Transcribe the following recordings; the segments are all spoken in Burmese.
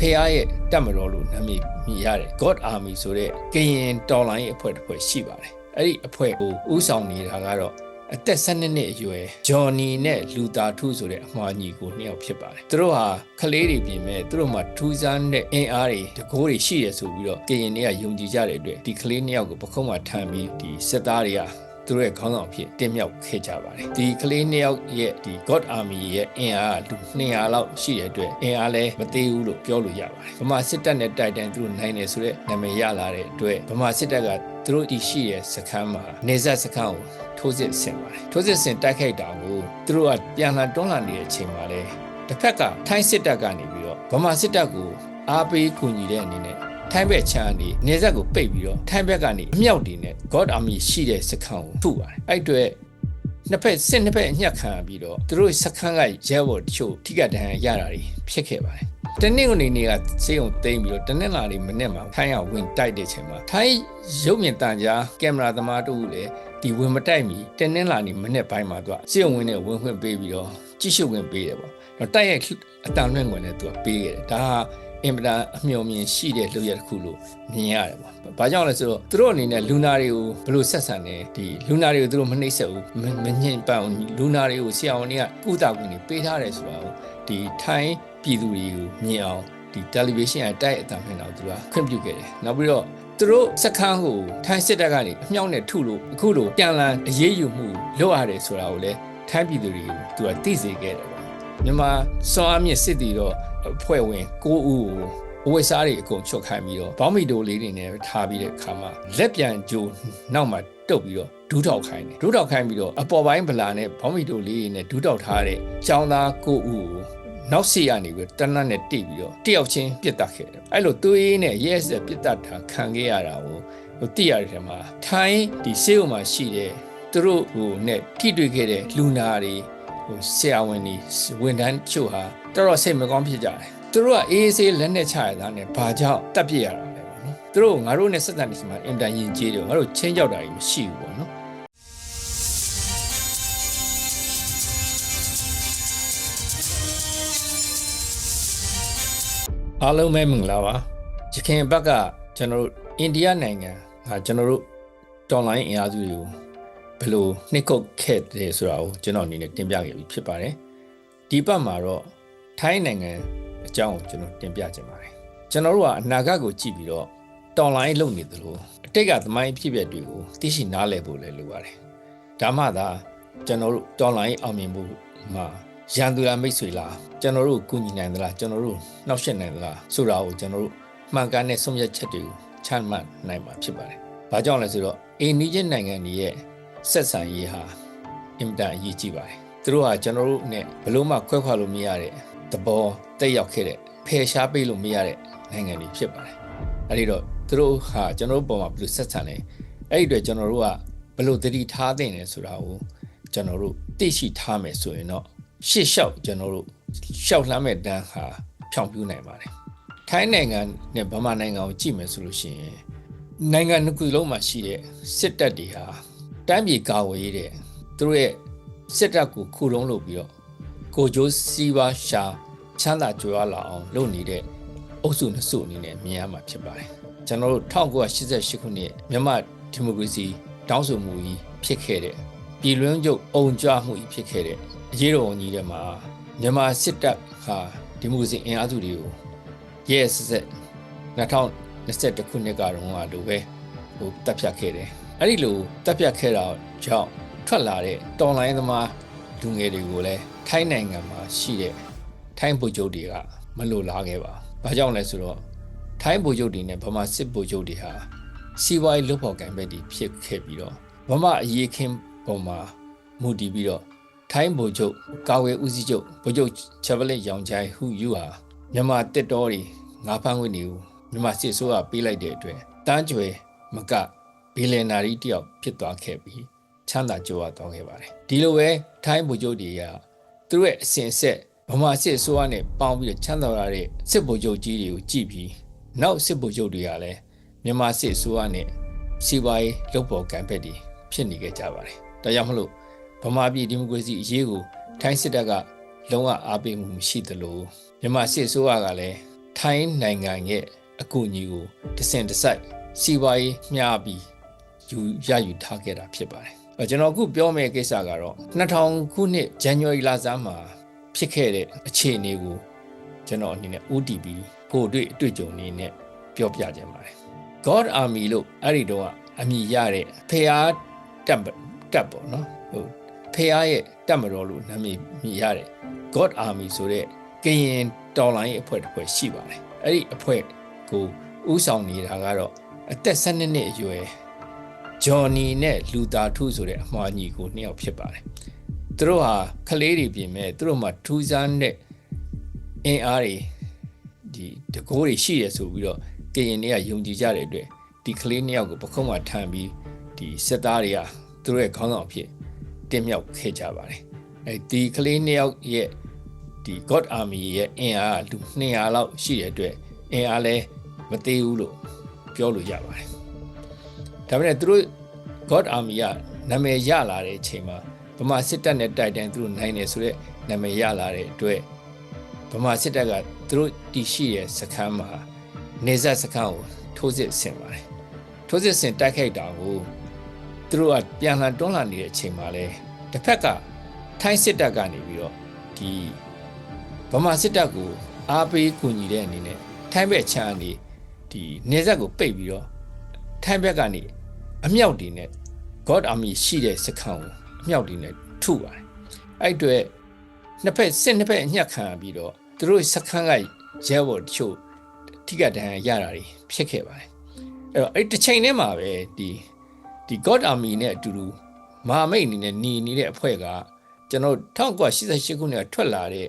ဖះရဲ့တပ်မတော်လို့နာမည်မြည်ရတယ် God Army ဆိုတဲ့ကရင်တော်လိုင်းရဲ့အဖွဲ့တစ်ဖွဲ့ရှိပါတယ်အဲ့ဒီအဖွဲ့ကိုဥဆောင်နေတာကတော့အသက်12နှစ်အရွယ်ဂျော်နီနဲ့လူတာထုဆိုတဲ့အမှားညီကိုနှစ်ယောက်ဖြစ်ပါတယ်သူတို့ဟာကလေးတွေပြင်မဲ့သူတို့မှာထူးဆန်းတဲ့အင်အားတွေတကိုးတွေရှိရဆိုပြီးတော့ကရင်တွေကယုံကြည်ကြတဲ့အတွက်ဒီကလေးနှစ်ယောက်ကိုပခုံးမှာထမ်းပြီးဒီစစ်သားတွေက သူတို့ရဲ့ခေါင်းဆောင်အဖြစ်တင်မြှောက်ခဲ့ကြပါတယ်ဒီကလေးနှစ်ယောက်ရဲ့ဒီ God Army ရဲ့အင်အားလူ200လောက်ရှိတဲ့အတွက်အင်အားလည်းမသေးဘူးလို့ပြောလို့ရပါတယ်ဗမာစစ်တပ်နဲ့တိုက်တိုင်းသူတို့နိုင်တယ်ဆိုတဲ့နာမည်ရလာတဲ့အတွက်ဗမာစစ်တပ်ကသူတို့တည်ရှိတဲ့စခန်းမှာနေဆက်စခန်းကိုထိုးစစ်ဆင်ပါတယ်ထိုးစစ်ဆင်တိုက်ခိုက်တာကိုသူတို့ကပြန်လာတွန်းလှန်နေတဲ့အချိန်မှာလေတစ်ဖက်ကထိုင်းစစ်တပ်ကနေပြီးတော့ဗမာစစ်တပ်ကိုအားပေးကူညီတဲ့အနေနဲ့ ထိုင်းဘက်ချမ်းနေနေဆက်ကိုပိတ်ပြီးတော့ထိုင်းဘက်ကနေအမြောက်တွေနဲ့ God Army ရှိတဲ့စခန်းကိုထုပါတယ်အဲ့အတွက်နှစ်ဖက်စစ်နှစ်ဖက်အညှက်ခံပြီးတော့သူတို့စခန်းကရဲဘော်တချို့ထိကဒဏ်ရာရတာတွေဖြစ်ခဲ့ပါတယ်တနင်္ဂနွေနေ့ကစေုံသိမ်းပြီးတော့တနင်္လာနေ့မနေ့မှာထိုင်းရဝင်တိုက်တဲ့ချိန်မှာထိုင်းရုပ်မြင်တန်ကြားကင်မရာသမားတို့လည်းဒီဝင်မတိုက်မီတနင်္လာနေ့မနေ့ပိုင်းမှာသူကစေုံဝင်နဲ့ဝင်ခွင့်ပေးပြီးတော့ကြည့်ရှုဝင်ပေးတယ်ပေါ့တော့တိုက်ရိုက်အတန်လွင့်ဝင်နဲ့သူကပေးခဲ့တယ်ဒါဟာ အင်ပဒန်အမျှော်မြင်ရှိတဲ့လူရတစ်ခုလို့မြင်ရတယ်ပေါ့။ဘာကြောင့်လဲဆိုတော့သူတို့အနေနဲ့လူနာတွေကိုဘယ်လိုဆက်ဆံနေဒီလူနာတွေကိုသူတို့မနှိမ့်ဆက်ဘူးမမညှင်ပန်းဘူးလူနာတွေကိုဆရာဝန်တွေကကုသခွင့်တွေပေးထားတယ်ဆိုတာကိုဒီထိုင်းပြည်သူတွေကိုမြင်အောင်ဒီတယ်လီဗေးရှင်းအတိုက်အတံမှန်တော့သူကခွင့်ပြုခဲ့တယ်။နောက်ပြီးတော့သူတို့စခန်းကိုထိုင်းစစ်တပ်ကနေအမြောက်နဲ့ထုလို့အခုလိုပြန်လည်အရေးယူမှုလုပ်ရတယ်ဆိုတာကိုလည်းထိုင်းပြည်သူတွေကိုသူကသိစေခဲ့တယ်ပေါ့။ မြန်မာစွမ်းအားမြင့်စစ်တီတော့အဖွဲ့ဝင်9ဦးကိုအဝိစားတွေအကုန်ချုပ်ခိုင်းပြီးတော့ဘောင်းမီတိုလေးတွေနဲ့ထားပြီးတဲ့အခါမှာလက်ပြန်ကြိုနောက်မှာတုတ်ပြီးတော့ဒူးထောက်ခိုင်းတယ်ဒူးထောက်ခိုင်းပြီးတော့အပေါ်ပိုင်းဗလာနဲ့ဘောင်းမီတိုလေးတွေနဲ့ဒူးထောက်ထားတဲ့ចောင်းသား9ဦးကိုနောက်စီကနေပြီးတနတ်နဲ့တိတ်ပြီးတော့တယောက်ချင်းပြစ်တက်ခဲ့တယ်အဲ့လိုသွေးနဲ့ရဲစက်ပြစ်တက်တာခံခဲ့ရတာကိုဟိုတိရတဲ့မှာထိုင်းဒီဆေးရုံမှာရှိတဲ့သူတို့ဟိုနဲ့ထိတွေ့ခဲ့တဲ့လူနာတွေ ဟိုဆရာဝန်တွေဝန်ထမ်းချို့ဟာတော်တော်စိတ်မကောင်းဖြစ်ကြတယ်သူတို့ကအေးအေးဆေးလက်နဲ့ချရတာနဲ့ဘာကြောင့်တက်ပြစ်ရတာလဲပေါ့နော်သူတို့ငါတို့နဲ့ဆက်တန်နေစမှာအင်တန်ရင်ကြီးတယ်ငါတို့ချင်းကြောက်တာကြီးမရှိဘူးပေါ့နော်အားလုံးပဲမင်္ဂလာပါရခင်ဘက်ကကျွန်တော်တို့အိန္ဒိယနိုင်ငံဟာကျွန်တော်တို့တော်လိုင်းအင်အားစုတွေကို ဘယ်လိုနှိပ်ကုတ်ခဲ့တယ်ဆိုတာကိုကျွန်တော်အနေနဲ့တင်ပြခဲ့ပြီးဖြစ်ပါတယ်ဒီဘက်မှာတော့ထိုင်းနိုင်ငံအကြောင်းကိုကျွန်တော်တင်ပြခြင်းပါတယ်ကျွန်တော်တို့ကအနာဂတ်ကိုကြည့်ပြီးတော့တော်လိုင်းလုပ်နေသလိုအတိတ်ကသမိုင်းဖြစ်ပျက်တွေကိုသိရှိနားလည်ဖို့လည်းလိုပါတယ်ဒါမှသာကျွန်တော်တို့တော်လိုင်းအောင်မြင်ဖို့မှာရန်သူလားမိတ်ဆွေလားကျွန်တော်တို့ကူညီနိုင်သလားကျွန်တော်တို့နှောက်ယှက်နိုင်သလားဆိုတာကိုကျွန်တော်တို့မှန်ကန်တဲ့ဆုံးဖြတ်ချက်တွေကိုချမှတ်နိုင်မှာဖြစ်ပါတယ်။ဘာကြောင့်လဲဆိုတော့အိန္ဒိယနိုင်ငံကြီးရဲ့ ဆက်ဆံရေးဟာအင်မတန်အရေးကြီးပါတယ်။သူတို့ဟာကျွန်တော်တို့နဲ့ဘလို့မှခွဲခွာလို့မရတဲ့သဘောတက်ရောက်ခဲ့တဲ့ဖယ်ရှားပေးလို့မရတဲ့နိုင်ငံတွေဖြစ်ပါတယ်။အဲဒီတော့သူတို့ဟာကျွန်တော်တို့ပုံမှာဘယ်လိုဆက်ဆံလဲအဲ့ဒီအတွက်ကျွန်တော်တို့ကဘယ်လိုတတိထားသင့်လဲဆိုတာကိုကျွန်တော်တို့သိရှိထားမယ်ဆိုရင်တော့ရှေ့လျှောက်ကျွန်တော်တို့ရှောက်လှမ်းမဲ့တန်းဟာဖြောင်ပြူနိုင်ပါတယ်ထိုင်းနိုင်ငံနဲ့ဗမာနိုင်ငံကိုကြည့်မယ်ဆိုလို့ရှိရင်နိုင်ငံတစ်ခုလုံးမှာရှိတဲ့စစ်တပ်တွေဟာ တိုင်းပြည်ကာဝေးရေးတဲ့သူတို့ရဲ့စစ်တပ်ကိုခုလုံးလုပ်ပြီးတော့ကိုဂျိုးစီးပွားရှာချမ်းသာကြွယ်ဝလာအောင်လုပ်နေတဲ့အုပ်စုနှစ်စုအနေနဲ့မြင်ရမှာဖြစ်ပါတယ်ကျွန်တော်တို့1988ခုနှစ်မြန်မာဒီမိုကရေစီတောင်းဆိုမှုကြီးဖြစ်ခဲ့တဲ့ပြည်လွန်းချုပ်အုံကြွမှုကြီးဖြစ်ခဲ့တဲ့အရေးတော်ကြီးထဲမှာမြန်မာစစ်တပ်ဟာဒီမိုကရေစီအင်အားစုတွေကိုရဲစစ်စစ်2021ခုနှစ်ကတော့လိုပဲဟိုတပ်ဖြတ်ခဲ့တယ် အဲ့ဒီလိုတပ်ဖြတ်ခဲ့တာကြောင့်ထွက်လာတဲ့တော်လိုင်းသမားလူငယ်တွေကိုလည်းထိုင်းနိုင်ငံမှာရှိတဲ့ထိုင်းဗိုလ်ချုပ်တွေကမလိုလားခဲ့ပါ။ဘာကြောင့်လဲဆိုတော့ထိုင်းဗိုလ်ချုပ်တွေနဲ့ဗမာစစ်ဗိုလ်ချုပ်တွေဟာစီးပွားရေးလုပ်ဖော်ကံပဲဒီဖြစ်ခဲ့ပြီးတော့ဗမာအရေးခင်းပုံမှာမူတည်ပြီးတော့ထိုင်းဗိုလ်ချုပ်ကာဝေဦးစီးချုပ်ဗိုလ်ချုပ်ချက်ပလက်ရောင်ချိုင်ဟူယူဟာမြန်မာတစ်တော်တွေငါးဖမ်းခွင့်တွေကိုမြန်မာစစ်ဆိုးကပေးလိုက်တဲ့အတွက်တန်းကြွယ်မက ဘီလီယံနာရီတယောက်ဖြစ်သွားခဲ့ပြီးချမ်းသာကြွားသွားခဲ့ပါတယ်ဒီလိုပဲထိုင်းဗိုလ်ချုပ်တွေကသူတို့ရဲ့အစဉ်ဆက်ဗမာစစ်ဆိုးကနဲ့ပေါင်းပြီးချမ်းသာရတဲ့စစ်ဗိုလ်ချုပ်ကြီးတွေကိုကြည့်ပြီးနောက်စစ်ဗိုလ်ချုပ်တွေကလည်းမြန်မာစစ်ဆိုးကနဲ့စီပွားရေးလုပ်ပေါ်ကံဖက်တွေဖြစ်နေကြကြပါတယ်ဒါကြောင့်မလို့ဗမာပြည်ဒီမိုကရေစီအရေးကိုထိုင်းစစ်တပ်ကလုံးဝအားပေးမှုမရှိသလိုမြန်မာစစ်ဆိုးကလည်းထိုင်းနိုင်ငံရဲ့အကူအညီကိုတစင်တစိုက်စီးပွားရေးမျှပြီး ယူရယူထားခဲ့တာဖြစ်ပါတယ်အဲကျွန်တော်အခုပြောမယ့်ကိစ္စကတော့2000ခုနှစ်ဇန်နဝါရီလဆန်းမှာဖြစ်ခဲ့တဲ့အခြေအနေကိုကျွန်တော်အနေနဲ့ OTP ကိုတွေ့အတွေ့အကြုံနေနဲ့ပြောပြခြင်းပါတယ် God Army လို့အဲ့ဒီတော့အမည်ရတဲ့ဖျားတပ်တပ်ပေါ့နော်ဟိုဖျားရဲ့တပ်မတော်လို့နာမည်မြည်ရတဲ့ God Army ဆိုတဲ့ကရင်တော်လိုင်းရဲ့အဖွဲ့တစ်ဖွဲ့ရှိပါတယ်အဲ့ဒီအဖွဲ့ကိုဥဆောင်နေတာကတော့အသက်12နှစ်အရွယ် ဂျော်နီနဲ့လူတာထုဆိုတဲ့အမှားညီကိုနှစ်ယောက်ဖြစ်ပါတယ်သူတို့ဟာကလေးတွေပြင်မဲ့သူတို့မှထူးဆန်းတဲ့အင်အားတွေဒီတကိုးတွေရှိရဆိုပြီးတော့ကရင်တွေကယုံကြည်ကြတဲ့အတွက်ဒီကလေးနှစ်ယောက်ကိုပခုံးမှာထမ်းပြီးဒီစစ်သားတွေကသူတို့ရဲ့ခေါင်းဆောင်အဖြစ်တင်မြှောက်ခဲ့ကြပါတယ်အဲဒီကလေးနှစ်ယောက်ရဲ့ဒီ God Army ရဲ့အင်အားလူ200လောက်ရှိတဲ့အတွက်အင်အားလည်းမသေးဘူးလို့ပြောလို့ရပါတယ် ဒါပေမဲ့သူတို့ God Army ကနာမည်ရလာတဲ့အချိန်မှာဗမာစစ်တပ်နဲ့တိုက်တိုင်းသူတို့နိုင်တယ်ဆိုတော့နာမည်ရလာတဲ့အတွက်ဗမာစစ်တပ်ကသူတို့တည်ရှိတဲ့စခန်းမှာနေဆက်စခန်းကိုထိုးစစ်ဆင်ပါတယ်ထိုးစစ်ဆင်တိုက်ခိုက်တာကိုသူတို့ကပြန်လှန်တွန်းလှန်နေတဲ့အချိန်မှာလဲတစ်ဖက်ကထိုင်းစစ်တပ်ကနေပြီးတော့ဒီဗမာစစ်တပ်ကိုအားပေးကူညီတဲ့အနေနဲ့ထိုင်းဘက်ခြမ်းကနေဒီနေဆက်ကိုပိတ်ပြီးတော့ထိုင်းဘက်ကနေ အမြောက်တွေနဲ့ God Army ရှိတဲ့စခန်းကိုအမြောက်တွေနဲ့ထုပါတယ်အဲ့အတွေ့နှစ်ဖက်စစ်နှစ်ဖက်အညှက်ခံပြီးတော့သူတို့စခန်းကရဲဘော်တချို့ထိကတန်းရတာတွေဖြစ်ခဲ့ပါတယ်အဲ့တော့အဲ့တစ်ချိန်တည်းမှာပဲဒီဒီ God Army နဲ့အတူတူမဟာမိတ်အနေနဲ့หนีနေတဲ့အဖွဲ့ကကျွန်တော်1988ခုနှစ်ကထွက်လာတဲ့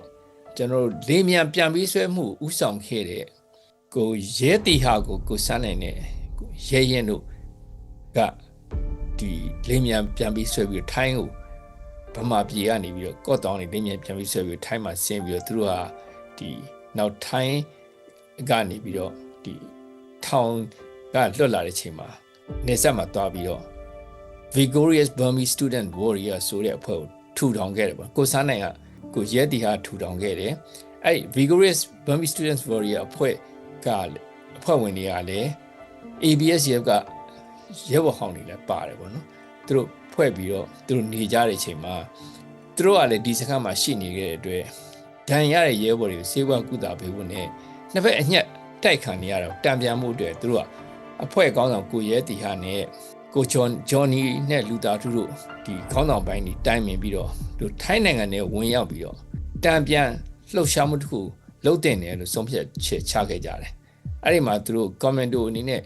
ကျွန်တော်လေမြန်ပြန်ပြီးဆွဲမှုဥဆောင်ခဲ့တဲ့ကိုရဲတီဟာကိုကိုစမ်းနိုင်တဲ့ရဲရင်တို့ ကဒီလေမြန်ပြန်ပြီးဆွဲပြီးထိုင်းကိုဗမာပြည်ကနေပြီးတော့ကော့တောင်းနေလေမြန်ပြန်ပြီးဆွဲပြီးထိုင်းမှာဆင်းပြီးတော့သူတို့ဟာဒီနောက်ထိုင်းကနေပြီးတော့ဒီထောင်ကလွတ်လာတဲ့ချိန်မှာနေဆက်မှာတွားပြီးတော့ Vigorous Burmese Student Warrior ဆိုတဲ့အဖွဲ့ကိုထူထောင်ခဲ့တယ်ပေါ့ကိုစားနိုင်ကကိုရဲတီဟာထူထောင်ခဲ့တယ်အဲ့ Vigorous Burmese Students Warrior အဖွဲ့ကအဖွဲ့ဝင်တွေကလည်း ABS ရဲက ရဲဘော်ဟောင်းတွေလည်းပါတယ်ပေါ့နော်သူတို့ဖွဲ့ပြီးတော့သူတို့နေကြတဲ့ချိန်မှာသူတို့ကလည်းဒီစခန်းမှာရှိနေခဲ့တဲ့အတွက်ဒဏ်ရတဲ့ရဲဘော်တွေကိုစေဝါကုတာပေးဖို့နဲ့နှစ်ဖက်အညက်တိုက်ခံနေရတော့တံပြန်မှုအတွက်သူတို့ကအဖွဲ့ကောင်းဆောင်ကိုရဲတီဟာနဲ့ကိုဂျွန်ဂျော်နီနဲ့လူတာထုတို့ဒီခေါင်းဆောင်ပိုင်းတွေတိုင်ပင်ပြီးတော့သူထိုင်းနိုင်ငံထဲဝင်ရောက်ပြီးတော့တံပြန်လှုပ်ရှားမှုတစ်ခုလှုပ်တင်တယ်လို့ဆုံးဖြတ်ချက်ချခဲ့ကြတယ်အဲ့ဒီမှာသူတို့ကွန်မန်ဒိုအနေနဲ့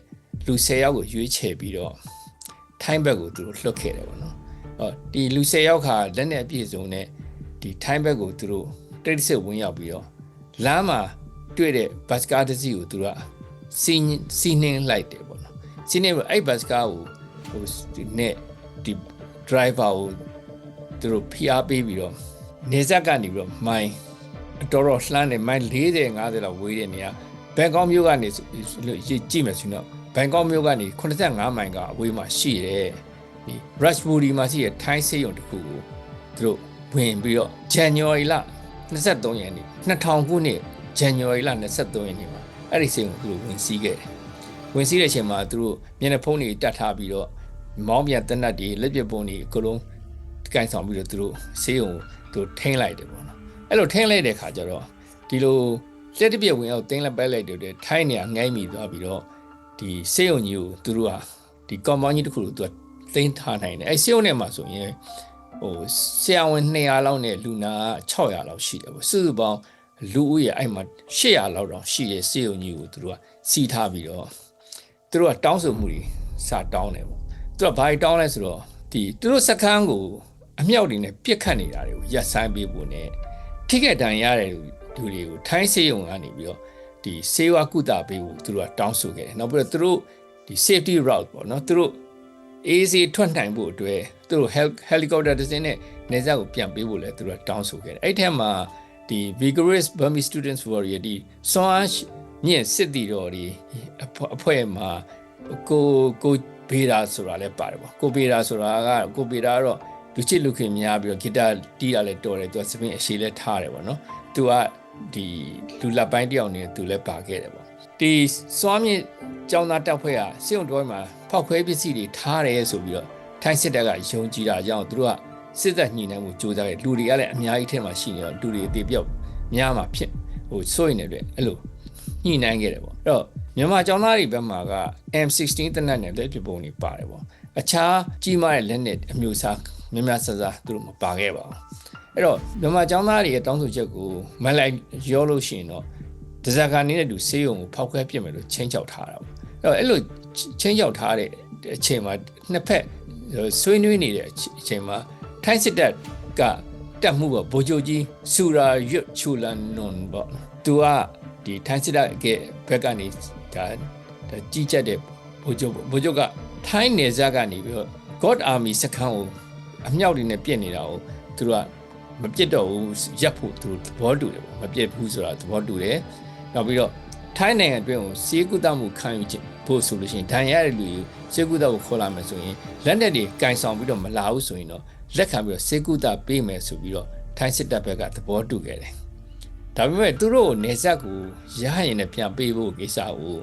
လူ10ယောက်ကိုရွေးချယ်ပြီးတော့ထိုင်းဘက်ကိုသူတို့လွှတ်ခဲ့တယ်ပေါ့နော်။အော်ဒီလူ10ယောက်ခါလက်နဲ့အပြည့်စုံနဲ့ဒီထိုင်းဘက်ကိုသူတို့တိတ်ဆိတ်ဝင်ရောက်ပြီးတော့လမ်းမှာတွေ့တဲ့ဘတ်စကားတစ်စီးကိုသူတို့ကစီးစီးနှင်းလိုက်တယ်ပေါ့နော်။စီးနှင်းအဲ့ဘတ်စကားကိုဟိုဒီနဲ့ဒီ driver ကိုသူတို့ဖိအားပေးပြီးတော့နေဆက်ကနေပြီးတော့မိုင်းတော်တော်လှမ်းတယ်မိုင်း40 50လောက်ဝေးတဲ့နေရာဘန်ကောက်မြို့ကနေကြည့်မယ်ဆိုတော့ ဘန်ကောက်မြို့ကနေ85မိုင်ကအဝေးမှာရှိတယ်ဒီ Raspberry မှာရှိတဲ့ထိုင်းစေးရုံတစ်ခုကိုသူတို့ဝင်ပြီးတော့ January လ23ရက်နေ့2000ခုနှစ် January လ23ရက်နေ့မှာအဲ့ဒီစေးရုံသူတို့ဝင်စီးခဲ့တယ်ဝင်စီးတဲ့အချိန်မှာသူတို့မျက်နှာဖုံးတွေတတ်ထားပြီးတော့မောင်းပြန်တက်နတ်တွေလက်ပြပုံတွေအကုန်လုံးကင်ဆောင်ပြီးတော့သူတို့စေးရုံသူတို့ထိန်းလိုက်တယ်ပေါ့နော်အဲ့လိုထိန်းလိုက်တဲ့ခါကျတော့ဒီလိုလက်တပြက်ဝင်အောင်တင်းလက်ပဲလိုက်တယ်ထိုင်းနေငိုင်းမိသွားပြီးတော့ ဒီစေယုံကြီးကိုသူတို့ဟာဒီ compound ကြီးတစ်ခုကိုသူကသိမ်းထားနိုင်တယ်အဲစေယုံထဲမှာဆိုရင်ဟိုဆရာဝန်200လောက်နဲ့လူနာ600လောက်ရှိတယ်ပေါ့စုစုပေါင်းလူဦးရေအဲ့မှာ800လောက်တောင်ရှိတဲ့စေယုံကြီးကိုသူတို့ကစီးထားပြီးတော့သူတို့ကတောင်းဆိုမှုတွေစတောင်းတယ်ပေါ့သူကဘာတောင်းလဲဆိုတော့ဒီသူတို့စကန်းကိုအမြောက်တွေနဲ့ပြစ်ခတ်နေတာတွေကိုရပ်ဆိုင်းပေးဖို့ ਨੇ ထိခဲ့တန်ရတဲ့လူတွေကိုထိုင်းစေယုံကနေပြီးတော့ ဒီစေဝါကုသပေးဖို့သူတို့ကတောင်းဆိုခဲ့တယ်နောက်ပြီးတော့သူတို့ဒီ safety route ပေါ့နော်သူတို့ AC ထွက်နိုင်ဖို့အတွက်သူတို့ helicopter တစ်စင်းနဲ့နေဆက်ကိုပြန်ပေးဖို့လည်းသူတို့ကတောင်းဆိုခဲ့တယ်အဲ့ထက်မှာဒီ vigorous Burmese students warrior ဒီစွမ်းအားမြင့်စစ်တီတော်ဒီအဖွဲ့မှာကိုကိုဘေးတာဆိုတာလည်းပါတယ်ပေါ့ကိုဘေးတာဆိုတာကကိုဘေးတာကတော့လူချစ်လူခင်များပြီးတော့ဂီတတီးတာလည်းတော်တယ်သူကစပင်းအရှိလဲထားတယ်ပေါ့နော်သူက ဒီလူလက်ပိုင်းတယောက်နေသူလည်းပါခဲ့တယ်ပေါ့ဒီစွမ်းမြင့်ကျောင်းသားတပ်ဖွဲ့ကစစ်ုံတော်မှာဖောက်ခွဲပစ္စည်းတွေထားတယ်ဆိုပြီးတော့ထိုင်းစစ်တပ်ကယုံကြည်တာကြောင့်သူတို့ကစစ်တပ်ညှိနှိုင်းမှုစ조사တယ်လူတွေကလည်းအများကြီးထဲမှာရှိနေတော့လူတွေအသေးပြောက်များမှာဖြစ်ဟိုစိုးရင်လည်းအဲ့လိုညှိနှိုင်းခဲ့တယ်ပေါ့အဲ့တော့မြန်မာကျောင်းသားတွေဘက်မှာက M16 တနက်နဲ့လက်ပြပုံတွေပါတယ်ပေါ့အခြားကြီးမားတဲ့လက်နက်အမျိုးအစားများများဆဆသူတို့မပါခဲ့ပါဘူး အဲ့တော့မြန်မာကျောင်းသားတွေရဲ့တောင်းဆိုချက်ကိုမလိုက်ရောလို့ရှိရင်တော့ဒဇာကာနေတဲ့သူဆေးရုံကိုဖောက်ခွဲပြစ်မယ်လို့ချင်းချောက်ထားတာပေါ့အဲ့တော့အဲ့လိုချင်းချောက်ထားတဲ့အချိန်မှာနှစ်ဖက်ဆွေးနွေးနေတဲ့အချိန်မှာထိုင်းစစ်တပ်ကတက်မှုပေါ့ဗိုလ်ချုပ်ကြီးစူရာရွတ်ချူလန်နွန်ပေါ့သူကဒီထိုင်းစစ်တပ်ကဘက်ကနေဒါဒါကြီးကြက်တဲ့ဗိုလ်ချုပ်ဗိုလ်ချုပ်ကထိုင်းနယ်စပ်ကနေပြီးတော့ God Army စခန်းကိုအမြောက်တွေနဲ့ပြစ်နေတာကိုသူတို့က မပြစ်တော့ဘူးရပ်ဖို့သူတို့သဘောတူတယ်ပေါ့မပြစ်ဘူးဆိုတာသဘောတူတယ်နောက်ပြီးတော့ထိုင်းနိုင်ငံအတွင်းကိုစေကုသမှုခံယူခြင်းဖို့ဆိုလို့ရှိရင်ဒဏ်ရတဲ့လူတွေစေကုသကိုခေါ်လာမယ်ဆိုရင်လက်နက်တွေကင်ဆောင်ပြီးတော့မလာဘူးဆိုရင်တော့လက်ခံပြီးတော့စေကုသပေးမယ်ဆိုပြီးတော့ထိုင်းစစ်တပ်ဘက်ကသဘောတူခဲ့တယ်ဒါပေမဲ့သူတို့နေဆက်ကိုရဟရင်နဲ့ပြန်ပေးဖို့ကိစ္စကို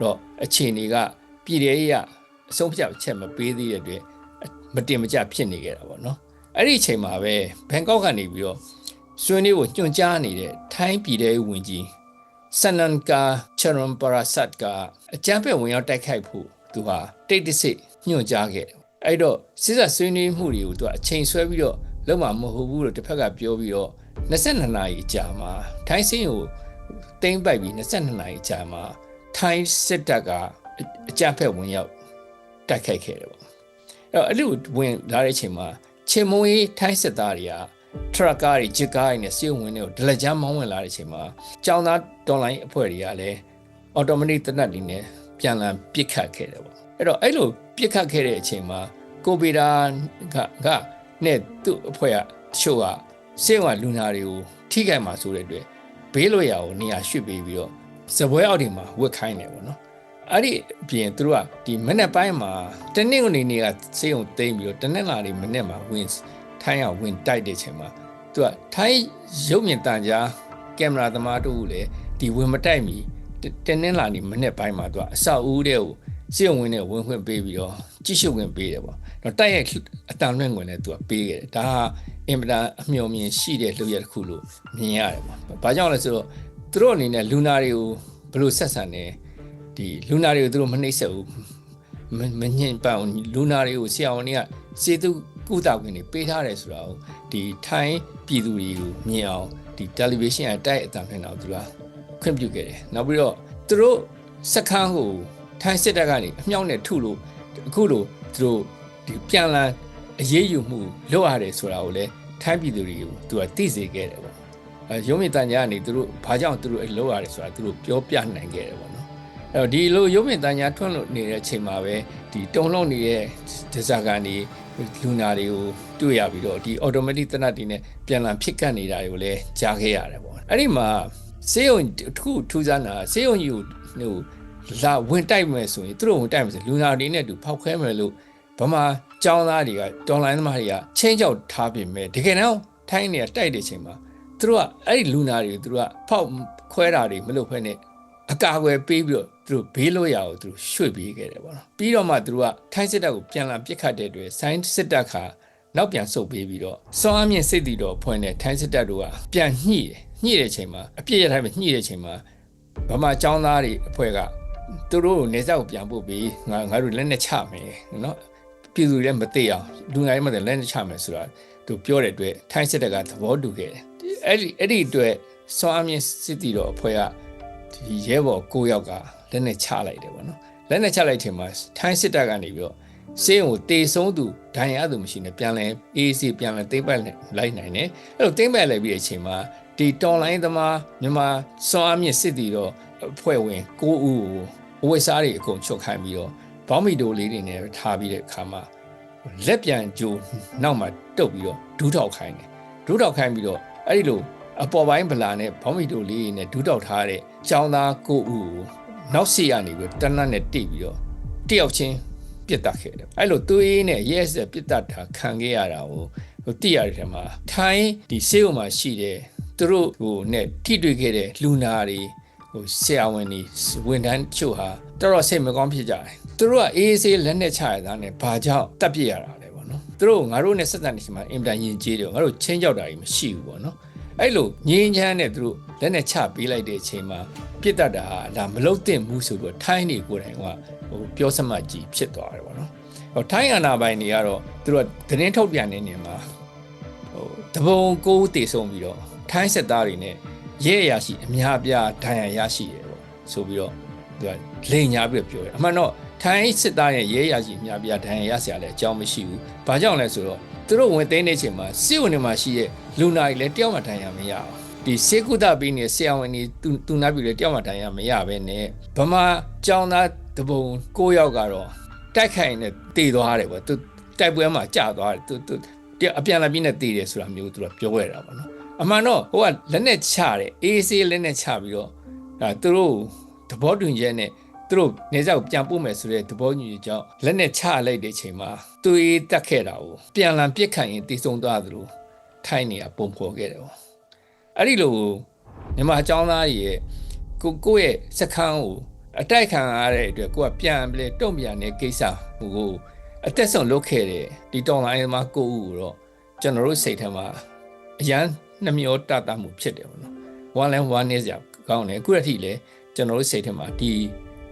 တော့အခြေအနေကပြည်တယ်ရအဆုံးဖြတ်ချက်မပေးသေးတဲ့အတွက်မတင်မကျဖြစ်နေကြတာပေါ့နော် အဲ့ဒီအချိန်မှာပဲဘန်ကောက်ကနေပြီးတော့ဆွေးနွေးကိုညွှန်ကြားနေတဲ့ထိုင်းပြည်တဲ့ဝင်ကြီးဆနန်ကာချရမ်ပရာဆတ်ကအကြမ်းဖက်ဝင်ရောက်တိုက်ခိုက်ဖို့သူဟာတိတ်တဆိတ်ညွှန်ကြားခဲ့တယ်အဲ့တော့စစ်ဆက်ဆွေးနွေးမှုတွေကိုသူကအချိန်ဆွဲပြီးတော့လုံးဝမဟုတ်ဘူးလို့တစ်ဖက်ကပြောပြီးတော့22နာရီကြာမှာထိုင်းစင်းကိုတိမ့်ပိုက်ပြီး22နာရီကြာမှာထိုင်းစစ်တပ်ကအကြမ်းဖက်ဝင်ရောက်တိုက်ခိုက်ခဲ့တယ်ပေါ့အဲ့တော့အဲ့လိုဝင်လာတဲ့အချိန်မှာ ချေမုံရေးထိုင်းစစ်သားတွေကထရက်ကားတွေဂျစ်ကားတွေနဲ့စီးဝင်တွေကိုဒလက်ကြမ်းမောင်းဝင်လာတဲ့အချိန်မှာကျောင်းသားတော်လိုင်းအဖွဲ့တွေကလည်းအော်တိုမက်တစ်တနတ်တွေနဲ့ပြန်လည်ပစ်ခတ်ခဲ့တယ်ပေါ့အဲ့တော့အဲ့လိုပစ်ခတ်ခဲ့တဲ့အချိန်မှာကိုဗီဒါကကနဲ့သူ့အဖွဲ့ကချို့ကစေဝါလူနာတွေကိုထိခိုက်မှာဆိုတဲ့အတွက်ဘေးလွရာကိုနေရာရွှေ့ပေးပြီးတော့ဇပွဲအောက်တွေမှာဝက်ခိုင်းတယ်ပေါ့နော် အဲ့ဒီအပြင်သူတို့ကဒီမနေ့ပိုင်းမှာတနင်္ဂနွေနေ့ကစေုံသိမ့်ပြီးတော့တနင်္လာနေ့မနေ့မှာဝင်ထိုင်းအောင်ဝင်တိုက်တဲ့ချိန်မှာသူကထိုင်းရုပ်မြင်တန်ကြားကင်မရာသမားတို့လည်းဒီဝင်မတိုက်မီတနင်္လာနေ့မနေ့ပိုင်းမှာသူကအဆောက်အဦတဲ့ကိုစေုံဝင်နဲ့ဝင်ခွင့်ပေးပြီးတော့ကြည့်ရှုခွင့်ပေးတယ်ပေါ့တော့တိုက်ရိုက်အတန်လွင့်ဝင်နဲ့သူကပေးခဲ့တယ်ဒါဟာအင်မတန်အမျှော်မြင်ရှိတဲ့လူရတစ်ခုလို့မြင်ရတယ်ပေါ့ဘာကြောင့်လဲဆိုတော့သူတို့အနေနဲ့လူနာတွေကိုဘယ်လိုဆက်ဆံနေ ဒီလူနာတွေကိုသူတို့မနှိမ့်ဆက်ဘူးမညင်ပအောင်လူနာတွေကိုဆရာဝန်တွေကစေသူကုသခွင့်တွေပေးထားတယ်ဆိုတာကိုဒီထိုင်းပြည်သူတွေကိုမြင်အောင်ဒီ television အတိုက်အတန်နဲ့တော့သူကခွင့်ပြုခဲ့တယ်နောက်ပြီးတော့သူတို့စခန်းကိုထိုင်းစစ်တပ်ကနေအမြောက်နဲ့ထုလို့အခုလိုသူတို့ဒီပြန်လည်အရေးယူမှုလုပ်ရတယ်ဆိုတာကိုလည်းထိုင်းပြည်သူတွေကိုသူကသိစေခဲ့တယ်ပေါ့အဲရုံးမြင့်တန်ကြားကနေသူတို့ဘာကြောင့်သူတို့လုပ်ရတယ်ဆိုတာသူတို့ပြောပြနိုင်ခဲ့တယ်ပေါ့နော် အဲ့တော့ဒီလိုရုံးမြင့်တန်ကြားထွန်းလို့နေတဲ့အချိန်မှာပဲဒီတုံလုံးနေတဲ့ဒီဇာကန်ဒီလူနာတွေကိုတွေ့ရပြီးတော့ဒီ automatic တနတ်တွေနဲ့ပြန်လည်ဖြစ်ကတ်နေတာတွေကိုလည်းကြားခဲ့ရတယ်ပေါ့အဲ့ဒီမှာစေယုံတစ်ခုထူးဆန်းတာစေယုံကြီးကိုဟိုလာဝင်တိုက်မယ်ဆိုရင်သူတို့ဝင်တိုက်မယ်ဆိုလူနာတွေနဲ့တူဖောက်ခွဲမယ်လို့ဗမာကျောင်းသားတွေကတော်လိုင်းသမားတွေကချင်းကြောက်ထားပြင်မဲ့တကယ်တော့ထိုင်းနေတိုက်တဲ့ချိန်မှာသူတို့ကအဲ့ဒီလူနာတွေသူတို့ကဖောက်ခွဲတာတွေမလုပ်ဖဲနဲ့ အကာအကွယ်ပေးပြီးတော့သူတို့ဘေးလို့ရအောင်သူတို့ရွှေ့ပေးခဲ့တယ်ပေါ့နော်ပြီးတော့မှသူတို့ကထိုင်းစစ်တပ်ကိုပြန်လာပစ်ခတ်တဲ့အတွက်ဆိုင်းစစ်တပ်ခါနောက်ပြန်ဆုတ်ပေးပြီးတော့စောအမြင့်စစ်တီတော်ဖွဲ့နဲ့ထိုင်းစစ်တပ်တို့ကပြန်ညှိတယ်ညှိတဲ့ချိန်မှာအပြစ်ရတိုင်းမှာညှိတဲ့ချိန်မှာဗမာကျောင်းသားတွေအဖွဲ့ကသူတို့ကိုနေဆက်ကိုပြန်ပို့ပြီးငါငါတို့လက်နဲ့ချမယ်နော်ပြည်သူတွေလည်းမသိအောင်လူငယ်တွေမှလည်းလက်နဲ့ချမယ်ဆိုတာသူပြောတဲ့အတွက်ထိုင်းစစ်တပ်ကသဘောတူခဲ့တယ်အဲ့ဒီအဲ့ဒီအတွက်စောအမြင့်စစ်တီတော်အဖွဲ့က ဒီရဲဘော်၉ယောက်ကလက်နဲ့ချလိုက်တယ်ပေါ့နော်လက်နဲ့ချလိုက်ချိန်မှာထိုင်းစစ်တပ်ကနေပြီးတော့စေးုံကိုတေဆုံးသူဒဏ်ရာသူမရှိနဲ့ပြန်လဲ AC ပြန်လဲသိမ့်ပတ်လိုက်နိုင်တယ်အဲ့လိုသိမ့်ပတ်လိုက်ပြီးအချိန်မှာဒီတော်လိုင်းသမားမြန်မာစောအမြင့်စစ်တီတော်အဖွဲ့ဝင်9ဦးကိုအဝိစားတွေအကုန်ချုပ်ခိုင်းပြီးတော့ဘောင်းမီတိုလေးတွေနဲ့ထားပြီးတဲ့အခါမှာလက်ပြန်ကြိုနောက်မှာတုတ်ပြီးတော့ဒူးထောက်ခိုင်းတယ်ဒူးထောက်ခိုင်းပြီးတော့အဲ့ဒီလိုအပေါ်ပိုင်းဗလာနဲ့ဘောင်းမီတိုလေးတွေနဲ့ဒူးထောက်ထားတဲ့ ចောင်းသား9ဦးကိုနောက်စီကနေပြီးတနတ်နဲ့တိပြီးတော့တယောက်ချင်းပြစ်တက်ခဲ့တယ်အဲ့လိုသူအေးနဲ့ရဲစပြစ်တက်တာခံခဲ့ရတာကိုဟိုတိရတဲ့ထဲမှာထိုင်းဒီဆေးုံမှာရှိတဲ့သူတို့ဟိုနဲ့ထိတွေ့ခဲ့တဲ့လူနာတွေဟိုဆရာဝန်တွေဝန်ထမ်းချို့ဟာတော်တော်စိတ်မကောင်းဖြစ်ကြတယ်သူတို့ကအေးအေးဆေးလက်နဲ့ချရတာနဲ့ဘာကြောင့်တက်ပြစ်ရတာလဲပေါ့နော်သူတို့ငါတို့နဲ့ဆက်ဆံနေချိန်မှာအင်တန်ယဉ်ကျေးတယ်ငါတို့ချင်းကြောက်တာကြီးမရှိဘူးပေါ့နော် အဲ့လိုငင်းချမ်းနဲ့သူတို့လက်နဲ့ချပေးလိုက်တဲ့အချိန်မှာပြစ်တတ်တာဟာဒါမလုတ်တင်မှုဆိုပြီးတော့ထိုင်းနေကိုယ်တိုင်ကဟိုပြောစမှတ်ကြီးဖြစ်သွားတယ်ပေါ့နော်ဟိုထိုင်းအာနာပိုင်တွေကတော့သူတို့ကသတင်းထုတ်ပြန်နေနေမှာဟိုတပုံကိုးတည်ဆုံးပြီးတော့ထိုင်းစစ်သားတွေနဲ့ရဲအရာရှိအများအပြားဒဏ်ရာရရှိတယ်ပေါ့ဆိုပြီးတော့သူကလိန်ညာပြီးတော့ပြောတယ်အမှန်တော့ထိုင်းစစ်သားရဲ့ရဲအရာရှိအများအပြားဒဏ်ရာရဆရာလည်းအကြောင်းမရှိဘူးဘာကြောင့်လဲဆိုတော့ သူတို့ဝင်သိမ်းနေချိန်မှာစစ်ဝင်တွေမှာရှိတဲ့လူနာတွေလည်းတယောက်မှဒဏ်ရာမရဘူးဒီစေကုသပေးနေဆရာဝန်တွေသူသူနာပြီလေတယောက်မှဒဏ်ရာမရဘဲနဲ့ဗမာကျောင်းသားတပုံ9ယောက်ကတော့တိုက်ခိုင်နဲ့တည်သွားတယ်ပေါ့သူတိုက်ပွဲမှာကြာသွားတယ်သူသူတယောက်အပြန်လာပြီးနဲ့တည်တယ်ဆိုတာမျိုးသူကပြောခဲ့တာပေါ့နော်အမှန်တော့ဟိုကလက်နဲ့ချတယ်အေးဆေးလက်နဲ့ချပြီးတော့ဒါသူတို့သဘောတူညီချက်နဲ့ သူတို့နေကြောက်ပြန်ပို့မယ်ဆိုတဲ့သဘောတူညီကြောင်းလက်နဲ့ချလိုက်တဲ့အချိန်မှာသူအေးတက်ခဲ့တာကိုပြန်လန်ပြစ်ခတ်ရင်တည်ဆုံသွားသလိုထိုင်းနေရပုံဖော်ခဲ့တယ်ပေါ့အဲ့ဒီလိုမြန်မာအကြောင်းသားကြီးရဲ့ကိုကိုယ့်ရဲ့စခန်းကိုအတိုက်ခံရတဲ့အတွက်ကိုကပြန်ပြလဲတုံ့ပြန်တဲ့ကိစ္စဟိုကိုအသက်ဆုံးလုပ်ခဲ့တဲ့ဒီတော်လိုင်းမှာကိုဦးကိုတော့ကျွန်တော်တို့စိတ်ထဲမှာအရန်နှမျောတတမှုဖြစ်တယ်ပေါ့နော်။ one line one နေစရာကောင်းတယ်အခုအထိလည်းကျွန်တော်တို့စိတ်ထဲမှာဒီ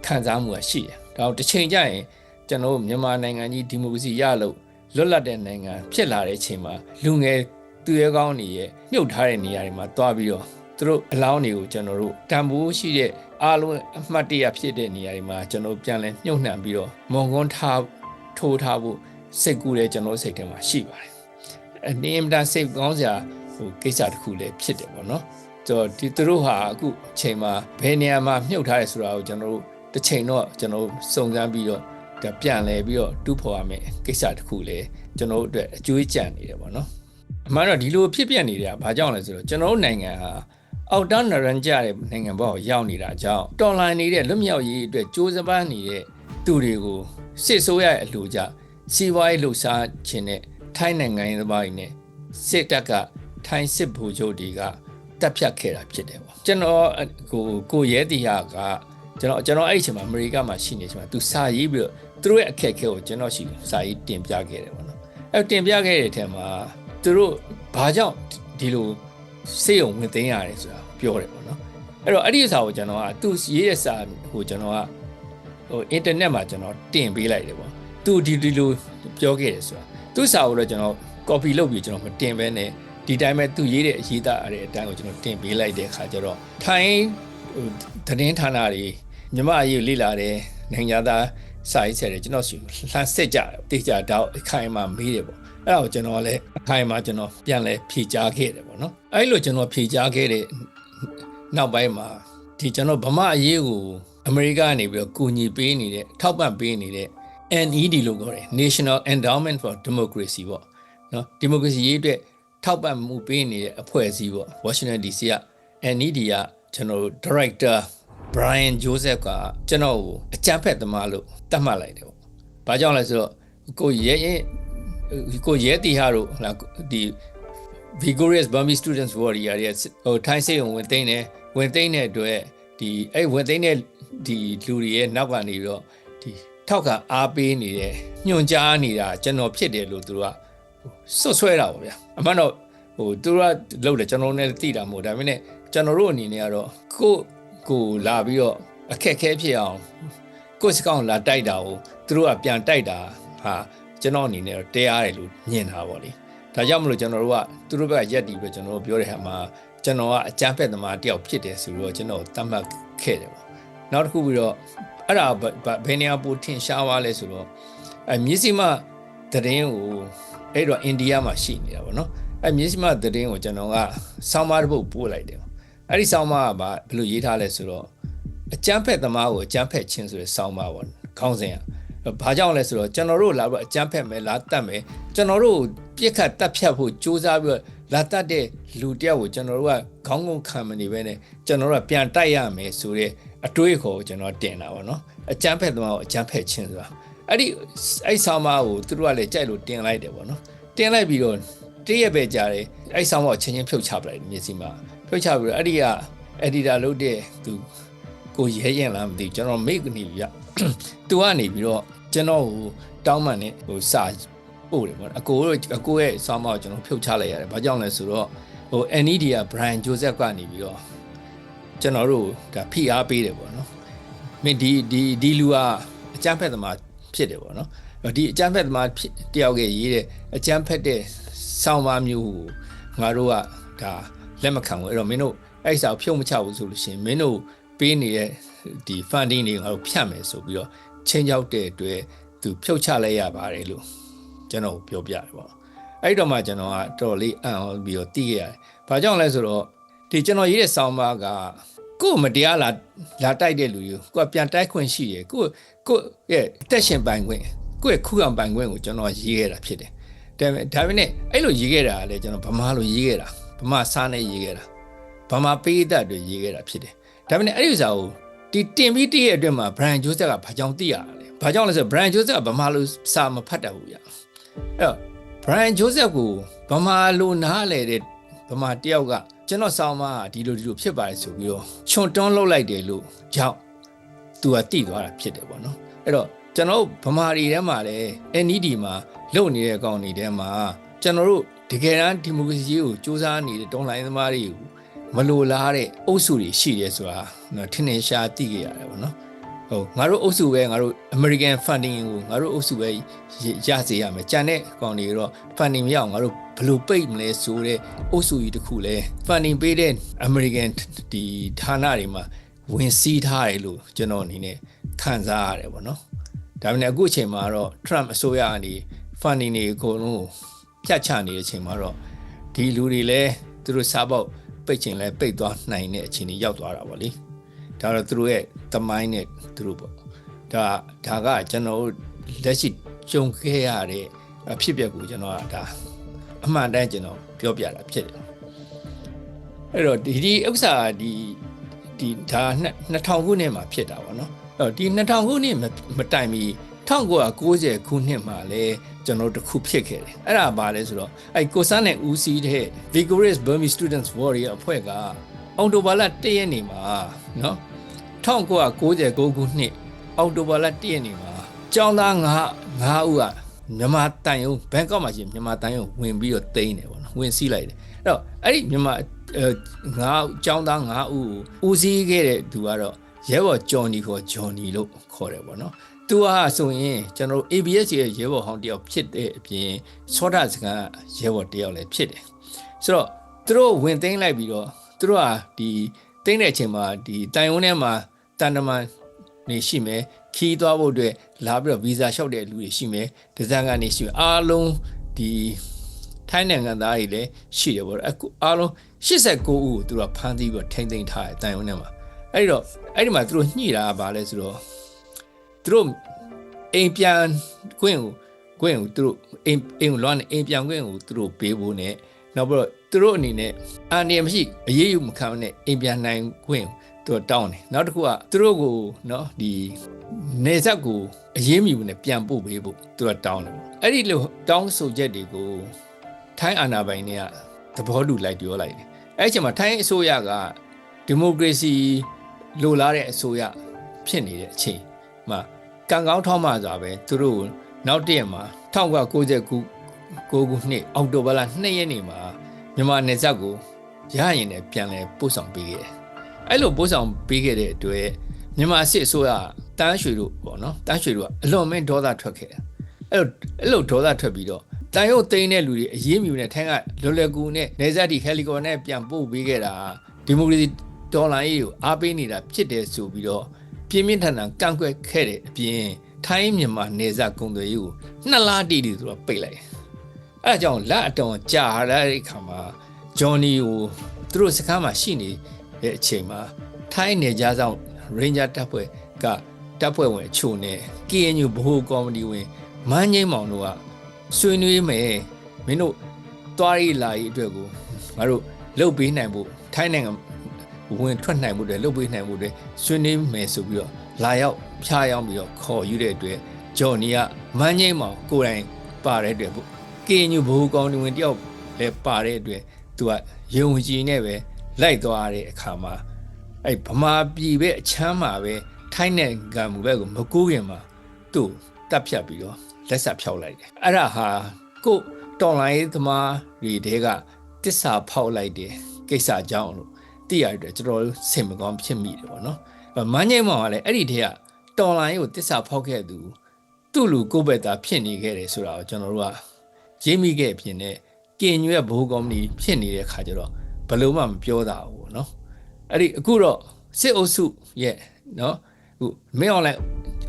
ခံစားမှုကရှိတယ်။ဒါတော့တစ်ချိန်ကျရင်ကျွန်တော်တို့မြန်မာနိုင်ငံကြီးဒီမိုကရေစီရလို့လွတ်လပ်တဲ့နိုင်ငံဖြစ်လာတဲ့အချိန်မှာလူငယ်သူရဲကောင်းတွေရဲ့မြုပ်ထားတဲ့နေရာတွေမှာတွားပြီးတော့သူတို့အလောင်းတွေကိုကျွန်တော်တို့တန်ဖိုးရှိတဲ့အားလုံးအမှတ်တရဖြစ်တဲ့နေရာတွေမှာကျွန်တော်ပြန်လဲမြုပ်နှံပြီးတော့မုံကွန်းထားထိုးထားဖို့စိတ်ကူးတဲ့ကျွန်တော်စိတ်ထဲမှာရှိပါတယ်။အနေအထားစိတ်ကောင်းစရာဟိုကိစ္စတစ်ခုလည်းဖြစ်တယ်ပေါ့နော်။ဆိုတော့ဒီသူတို့ဟာအခုအချိန်မှာဘယ်နေရာမှာမြုပ်ထားတယ်ဆိုတာကိုကျွန်တော်တို့ တစ်ချိန်တော့ကျွန်တော်စုံစမ်းပြီးတော့ဒါပြန်လဲပြီးတော့တူးဖော်ရမယ်ကိစ္စတစ်ခုလည်းကျွန်တော်တို့အတွက်အကျိုးကြံနေတယ်ပေါ့နော်။အမှန်တော့ဒီလိုဖြစ်ပြနေတာဘာကြောင့်လဲဆိုတော့ကျွန်တော်တို့နိုင်ငံဟာအောက်တန်းနရန်ကြတဲ့နိုင်ငံဘောက်ရောက်နေတာကြောင့်တော်လိုင်းနေတဲ့လွတ်မြောက်ရေးအတွက်ကြိုးစားပန်းနေတဲ့သူတွေကိုစစ်ဆိုးရတဲ့အလှူကြစီးပွားရေးလှူစားခြင်းနဲ့ထိုင်းနိုင်ငံရေးသမားတွေနဲ့စစ်တပ်ကထိုင်းစစ်ဗိုလ်ချုပ်တွေကတပ်ဖြတ်ခဲ့တာဖြစ်တယ်ပေါ့ကျွန်တော်ကိုကိုရဲတီဟာက ကျွန်တော်ကျွန်တော်အဲ့ဒီအချိန်မှာအမေရိကမှာရှိနေချိန်မှာသူစာရေးပြီးတော့သူတို့ရဲ့အခက်အခဲကိုကျွန်တော်ရှိစာရေးတင်ပြခဲ့တယ်ပေါ့နော်အဲ့တင်ပြခဲ့တဲ့အထက်မှာသူတို့ဘာကြောင့်ဒီလိုစေယုံဝင်သိမ်းရတယ်ဆိုတာပြောတယ်ပေါ့နော်အဲ့တော့အဲ့ဒီစာကိုကျွန်တော်ကသူရေးတဲ့စာကိုကျွန်တော်ကဟိုအင်တာနက်မှာကျွန်တော်တင်ပေးလိုက်တယ်ပေါ့သူဒီဒီလိုပြောခဲ့တယ်ဆိုတာသူစာကိုတော့ကျွန်တော် copy လုပ်ပြီးကျွန်တော်မတင်ဘဲနဲ့ဒီတိုင်းပဲသူရေးတဲ့အရေးသားအတဲ့အတိုင်းကိုကျွန်တော်တင်ပေးလိုက်တဲ့အခါကျတော့ထိုင်းဟိုသတင်းဌာနတွေ မြမအရေးလေ့လာတယ်နိုင်ငံသားစာရေးဆရာတွေကျွန်တော်ရှိလှမ်းစစ်ကြတယ်တေချာတော့အခိုင်အမာမေးတယ်ပေါ့အဲ့ဒါကိုကျွန်တော်လည်းအခိုင်အမာကျွန်တော်ပြန်လဲဖြေကြားခဲ့တယ်ပေါ့နော်အဲ့လိုကျွန်တော်ဖြေကြားခဲ့တဲ့နောက်ပိုင်းမှာဒီကျွန်တော်ဗမာအရေးကိုအမေရိကကနေပြီးတော့ကူညီပေးနေတဲ့ထောက်ပံ့ပေးနေတဲ့ NED လို့ခေါ်တယ် National Endowment for Democracy ပေါ့နော်ဒီမိုကရေစီရေးအတွက်ထောက်ပံ့မှုပေးနေတဲ့အဖွဲ့အစည်းပေါ့ Washington DC က NED ကကျွန်တော်တို့ Director Brian Joseph ကကျွန်တော်ကိုအကြမ်းဖက်သမားလို့တတ်မှတ်လိုက်တယ်ပေါ့။ဘာကြောင့်လဲဆိုတော့ကိုရဲရဲကိုရဲတီဟာတို့ဟလာဒီ Vigorous Burmese Students Warrior ရဲ့ဟိုထိုင်းစိတ်ဝင်သိမ်းတယ်ဝင်သိမ်းတဲ့အတွက်ဒီအဲ့ဝင်သိမ်းတဲ့ဒီလူတွေရဲ့နောက်ကနေပြီးတော့ဒီထောက်ကအားပေးနေတယ်ညွှန်ကြားနေတာကျွန်တော်ဖြစ်တယ်လို့သူတို့ကစွတ်ဆွဲတာပေါ့ဗျာအမှန်တော့ဟိုသူတို့ကလုပ်တယ်ကျွန်တော်လည်းသိတာမဟုတ်ဒါပေမဲ့ကျွန်တော်တို့အနေနဲ့ကတော့ကို ကိုလာပြီးတော့အခက်ခဲဖြစ်အောင်ကိုစကောင်လာတိုက်တာကိုသူတို့ကပြန်တိုက်တာဟာကျွန်တော်အနေနဲ့တော့တရားတယ်လို့မြင်တာပေါ့လေဒါကြောင့်မလို့ကျွန်တော်တို့ကသူတို့ဘက်ကရက်တီပြီးကျွန်တော်တို့ပြောတဲ့ဟာမှာကျွန်တော်ကအကြမ်းဖက်သမားတယောက်ဖြစ်တယ်ဆိုတော့ကျွန်တော်တတ်မှတ်ခဲ့တယ်ပေါ့နောက်တစ်ခုပြီးတော့အဲ့ဒါဘယ်နေရာပိုထင်ရှားသွားလဲဆိုတော့အဲမြစ်စီမသတင်းကိုအဲ့တော့အိန္ဒိယမှာရှိနေတာပေါ့နော်အဲမြစ်စီမသတင်းကိုကျွန်တော်ကဆောင်းပါးတစ်ပုဒ်ပို့လိုက်တယ် အဲ့ဒီဆောင်းပါးကဘယ်လိုရေးထားလဲဆိုတော့အကျန်းဖက်သမားကိုအကျန်းဖက်ချင်းဆိုတဲ့ဆောင်းပါးပေါ့ခေါင်းစဉ်ကဘာကြောင့်လဲဆိုတော့ကျွန်တော်တို့လာပြီးအကျန်းဖက်မယ်လာတတ်မယ်ကျွန်တော်တို့ပြစ်ခတ်တက်ဖြတ်ဖို့ကြိုးစားပြီးတော့လာတတ်တဲ့လူတယောက်ကိုကျွန်တော်တို့ကခေါင်းငုံခံမနေဘဲနဲ့ကျွန်တော်တို့ကပြန်တိုက်ရမယ်ဆိုတဲ့အတွေးခေါ်ကိုကျွန်တော်တင်တာပေါ့နော်အကျန်းဖက်သမားကိုအကျန်းဖက်ချင်းဆိုတာအဲ့ဒီအဲ့ဆောင်းပါးကိုသူတို့ကလည်းကြိုက်လို့တင်လိုက်တယ်ပေါ့နော်တင်လိုက်ပြီးတော့တည့်ရက်ပဲကြာတယ်အဲ့ဆောင်းပါးကိုချင်းချင်းဖြုတ်ချပလိုက်မျက်စိမှာ ဖြုတ်ချပြီးတော့အဲ့ဒီက editor လုပ်တဲ့သူကိုရဲရင်လားမသိဘူးကျွန်တော်မိတ်ကနေပြသူကနေပြီးတော့ကျွန်တော်ကိုတောင်းမှန်နဲ့ဟိုစာပို့တယ်ပေါ့အကိုတို့အကိုရဲ့စာမောက်ကျွန်တော်ဖြုတ်ချလိုက်ရတယ်ဘာကြောင့်လဲဆိုတော့ဟို NED က Brian Joseph ကနေပြီးတော့ကျွန်တော်တို့ဒါဖိအားပေးတယ်ပေါ့နော်မင်းဒီဒီဒီလူကအကြမ်းဖက်သမားဖြစ်တယ်ပေါ့နော်ဒီအကြမ်းဖက်သမားဖြစ်တယောက်ကရေးတဲ့အကြမ်းဖက်တဲ့ဆောင်းပါးမျိုးကိုငါတို့ကဒါ လက်မခံဘူးအဲ့တော့မင်းတို့အဲ့စာကိုဖြုတ်မချဘူးဆိုလို့ရှိရင်မင်းတို့ပေးနေတဲ့ဒီ funding တွေငါတို့ဖြတ်မယ်ဆိုပြီးတော့ချင်းချောက်တဲ့အတွက်သူဖြုတ်ချလိုက်ရပါတယ်လို့ကျွန်တော်ပြောပြတယ်ပေါ့အဲ့တော့မှကျွန်တော်ကတော်တော်လေးအံ့ဩပြီးတော့သိခဲ့ရတယ်။ဘာကြောင့်လဲဆိုတော့ဒီကျွန်တော်ရေးတဲ့ဆောင်းပါးကကို့မတရားလာလာတိုက်တဲ့လူကြီးကိုကပြန်တိုက်ခွင့်ရှိတယ်ကိုကိုရဲ့တက်ရှင်ပိုင်ခွင့်ကိုရဲ့ခုခံပိုင်ခွင့်ကိုကျွန်တော်ရေးခဲ့တာဖြစ်တယ်။ဒါပေမဲ့ဒါပေမဲ့အဲ့လိုရေးခဲ့တာကလည်းကျွန်တော်ဗမာလိုရေးခဲ့တာ ဗမာစားနဲ့ရေးခဲ့တာဗမာပေးသက်တွေရေးခဲ့တာဖြစ်တယ်။ဒါပေမဲ့အဲ့ဒီဥစ္စာကိုဒီတင်ပြီးတည့်ရဲ့အတွက်မှာ Brian Joseph ကဘာကြောင့်သိရတာလဲ။ဘာကြောင့်လဲဆိုတော့ Brian Joseph ကဗမာလိုစာမဖတ်တတ်ဘူးဗျ။အဲ့တော့ Brian Joseph ကိုဗမာလိုနားလဲတဲ့ဗမာတယောက်ကကျွန်တော်ဆောင်းမဒီလိုဒီလိုဖြစ်ပါတယ်ဆိုပြီးတော့ချွန်တွန်းလှုပ်လိုက်တယ်လို့ကြောင့်သူကတိသွားတာဖြစ်တယ်ပေါ့နော်အဲ့တော့ကျွန်တော်တို့ဗမာတွေထဲမှာလည်း NED မှာလုပ်နေတဲ့အကောင်တွေထဲမှာကျွန်တော်တို့ တကယ်တမ်းဒီမိုကရေစီကိုစူးစမ်းနေတဲ့တွန်းလိုင်းသမားတွေကိုမလိုလားတဲ့အုပ်စုတွေရှိတယ်ဆိုတာနော်ထင်ထင်ရှားသိခဲ့ရတယ်ပေါ့နော်ဟုတ်ငါတို့အုပ်စုပဲငါတို့ American funding ကိုငါတို့အုပ်စုပဲရစေရမယ်ကြံတဲ့ကောင်တွေတော့ funding မရအောင်ငါတို့ဘယ်လိုပိတ်မလဲဆိုတဲ့အုပ်စုကြီးတစ်ခုလဲ funding ပေးတဲ့ American ဒီဌာနတွေမှာဝင်စည်းထားတယ်လို့ကျွန်တော်အနေနဲ့ခံစားရတယ်ပေါ့နော်ဒါပေမဲ့အခုအချိန်မှာတော့ Trump အစိုးရကနေ funding တွေအကုန်လုံး ဖြတ်ချနေတဲ့အချိန်မှာတော့ဒီလူတွေလည်းသူတို့စားပေါက်ပိတ်ချင်လဲပိတ်သွားနိုင်တဲ့အခြေအနေရောက်သွားတာပေါ့လေဒါတော့သူတို့ရဲ့သမိုင်းနဲ့သူတို့ပေါ့ဒါဒါကကျွန်တော်တို့လက်ရှိကြုံခဲ့ရတဲ့အဖြစ်အပျက်ကိုကျွန်တော်ကဒါအမှန်တမ်းကျွန်တော်ပြောပြတာဖြစ်တယ်အဲ့တော့ဒီဒီဥစ္စာဒီဒီဒါ2000ခုနှစ်မှာဖြစ်တာပေါ့နော်အဲ့တော့ဒီ2000ခုနှစ်မတိုင်မီ1990ခုနှစ်မှာလဲ ကျွန်တော်တို့တစ်ခုဖြစ်ခဲ့တယ်အဲ့ဒါဘာလဲဆိုတော့အဲ့ကိုစန်းနဲ့ဦးစီးတဲ့ Vigorous Burmese Students Warrior အဖွဲ့ကအော်တိုဘာလ1ရက်နေ့မှာနော်1996ခုနှစ်အော်တိုဘာလ1ရက်နေ့မှာကျောင်းသား9 9ဦးကမြန်မာတန်ယုံဘန်ကောက်မှာရှိမြန်မာတန်ယုံဝင်ပြီးတော့တိန်းတယ်ပေါ့နော်ဝင်စီးလိုက်တယ်အဲ့တော့အဲ့ဒီမြန်မာငါးကျောင်းသား9ဦးကိုဦးစီးခဲ့တဲ့သူကတော့ရဲဘော်ဂျော်နီခေါ်ဂျော်နီလို့ခေါ်တယ်ပေါ့နော် သူဟာဆိုရင်ကျွန်တော်တို့ ABS ရဲ့ရဲဘော်ဟောင်းတယောက်ဖြစ်တဲ့အပြင်စောဒစကန်ရဲဘော်တယောက်လည်းဖြစ်တယ်ဆိုတော့သူတို့ဝင်သိမ်းလိုက်ပြီးတော့သူတို့ဟာဒီသိမ်းတဲ့အချိန်မှာဒီတိုင်ဝမ်ထဲမှာတန်တမန်နေရှိမယ်ခီးသွားဖို့အတွက်လာပြီးတော့ဗီဇာလျှောက်တဲ့လူတွေရှိမယ်ဒီဇိုင်းကနေရှိမယ်အားလုံးဒီထိုင်းနိုင်ငံသားတွေလည်းရှိတယ်ပေါ့အခုအားလုံး89ဦးကိုသူတို့ဖမ်းဆီးပြီးတော့ထိမ့်သိမ်းထားတယ်တိုင်ဝမ်ထဲမှာအဲ့ဒီတော့အဲ့ဒီမှာသူတို့ညှိတာကဘာလဲဆိုတော့ သူတို့အိမ်ပြန်ခွင့်ကိုခွင့်ကိုသူတို့အိမ်အိမ်ကိုလွှမ်းနေအိမ်ပြန်ခွင့်ကိုသူတို့ပေးဖို့ ਨੇ နောက်ပြီးတော့သူတို့အနေနဲ့အာဏာမရှိအရေးယူမခံနဲ့အိမ်ပြန်နိုင်ခွင့်သူတို့တောင်းတယ်နောက်တစ်ခုကသူတို့ကိုနော်ဒီနေဆက်ကိုအရေးမယူနဲ့ပြန်ပို့ပေးဖို့သူတို့တောင်းတယ်အဲ့ဒီလိုတောင်းဆိုချက်တွေကိုထိုင်းအာဏာပိုင်တွေကသဘောတူလိုက်ပြောလိုက်တယ်အဲ့ဒီအချိန်မှာထိုင်းအစိုးရကဒီမိုကရေစီလိုလားတဲ့အစိုးရဖြစ်နေတဲ့အချိန်မှာ ကံကောင်းထောက်မှစွာပဲသူတို့နောက်တည့်ရက်မှာ1969ခု9ခုနှစ်အောက်တိုဘာလ2ရက်နေ့မှာမြန်မာနယ်စပ်ကိုရရင်လည်းပြန်လဲပို့ဆောင်ပေးခဲ့တယ်အဲ့လိုပို့ဆောင်ပေးခဲ့တဲ့အတွက်မြန်မာစစ်အစိုးရတန်းရွှေတို့ပေါ့နော်တန်းရွှေတို့ကအလွန်မင်းဒေါသထွက်ခဲ့တယ်အဲ့လိုအဲ့လိုဒေါသထွက်ပြီးတော့တန်ရုပ်သိမ်းတဲ့လူတွေအရေးမြူနဲ့ထိုင်းကလွယ်လွယ်ကူနဲ့နေဆက်တီဟယ်လီကော်နဲ့ပြန်ပို့ပေးခဲ့တာဒီမိုကရေစီဒေါ်လာရေးကိုအားပေးနေတာဖြစ်တယ်ဆိုပြီးတော့ ပြင်းပြင်းထန်ထန်ကန့်ကွက်ခဲ့တဲ့အပြင်ထိုင်းမြန်မာနေဆက်ကုန်သွယ်ရေးကိုနှစ်လတိတိသူကပိတ်လိုက်အဲအကြောင်းလက်အတော်ကြာလာတဲ့အခါမှာဂျွန်နီကိုသူတို့စကားမှာရှိနေတဲ့အချိန်မှာထိုင်းနေကြဆောင်ရင်ဂျာတပ်ဖွဲ့ကတပ်ဖွဲ့ဝင်အချို့နဲ့ KNU ဘိုးကော်မတီဝင်မန်းငိမ့်မောင်တို့ကဆွေးနွေးမယ်မင်းတို့သွားရီလာရေးအတွက်ကိုငါတို့လှုပ်ပေးနိုင်ဖို့ထိုင်းနိုင်ငံ ဝင်ထွက်နိုင်မှုတွေလှုပ်ပေးနိုင်မှုတွေဆွေးနွေးမယ်ဆိုပြီးတော့လာရောက်ဖျားယောင်းပြီးတော့ခေါ်ယူတဲ့အတွက်ဂျော်နီကမန်းငိမ့်မောင်ကိုယ်တိုင်ပါတဲ့အတွက် KNU ဘိုးကော်မတီဝင်တယောက်လည်းပါတဲ့အတွက်သူကယုံကြည်နဲ့ပဲလိုက်သွားတဲ့အခါမှာအဲ့ဗမာပြည်ပဲအချမ်းမှာပဲထိုင်းနဲ့ကံမူဘက်ကိုမကူးခင်မှာသူ့တပ်ဖြတ်ပြီးတော့လက်ဆက်ဖြောက်လိုက်တယ်အဲ့ဒါဟာကိုတော်လိုင်းသမားတွေတဲကတစ္ဆာဖောက်လိုက်တယ်ကိစ္စကြောင့်လို့ သိရတဲ့ကျွန်တော်စင်မကောင်းဖြစ်မိတယ်ပေါ့နော်မန်းငိမ့်မောင်ကလည်းအဲ့ဒီတည်းကတော်လိုင်းကိုတစ္ဆာဖောက်ခဲ့သူသူ့လူကိုယ့်ဘက်သားဖြစ်နေခဲ့တယ်ဆိုတာကိုကျွန်တော်တို့ကရေးမိခဲ့ဖြစ်နေကင်ရွက်ဘိုးကောင်းကြီးဖြစ်နေတဲ့ခါကျတော့ဘလို့မှမပြောတာဘူးပေါ့နော်အဲ့ဒီအခုတော့စစ်အုပ်စုရဲ့နော်အခုမင်းအောင်လိုက်